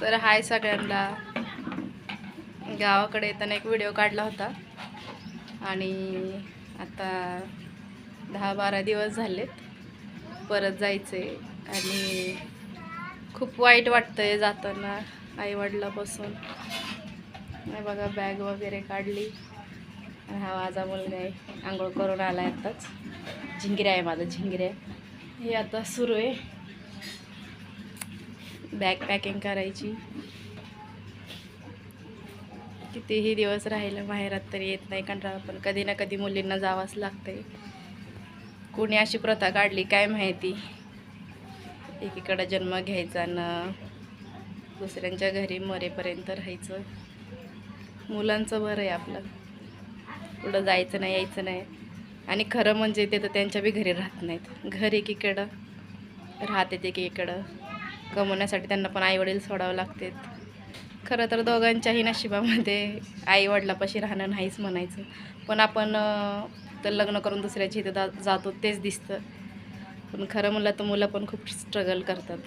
तर हाय सगळ्यांना. गावाकडे येताना एक व्हिडिओ काढला होता. आणि आता दहा बारा दिवस झालेत. परत जायचे आणि खूप वाईट वाटतंय जाताना आईवडिलापासून. नाही बघा बॅग वगैरे काढली. आणि हा माझा मुलगा आहे. आंघोळ करून आला आहे आत्ताच झिंगऱ्या आहे माझा झिंगऱ्या हे आता सुरू आहे. बॅग पॅकिंग करायची. कितीही दिवस राहिलं माहेरात तरी येत नाही कंटाळा पण कधी ना कधी मुलींना जावंच लागतंय. कोणी अशी प्रथा काढली काय माहिती? एकीकडं जन्म घ्यायचा न दुसऱ्यांच्या घरी मरेपर्यंत राहायचं. मुलांचं बरं आहे आपलं. कुठं जायचं नाही यायचं नाही. आणि खरं म्हणजे ते तर त्यांच्या बी घरी राहत नाहीत. घर एकीकडं राहते ते एकीकडं. कमवण्यासाठी त्यांना पण आईवडील सोडावं लागते खरं तर दोघांच्याही नशिबामध्ये आईवडिलापाशी राहणं नाहीच म्हणायचं. पण आपण तर लग्न करून दुसऱ्याच्या इथं जा जातो तेच दिसतं. पण खरं म्हणलं तर मुलं पण खूप स्ट्रगल करतात.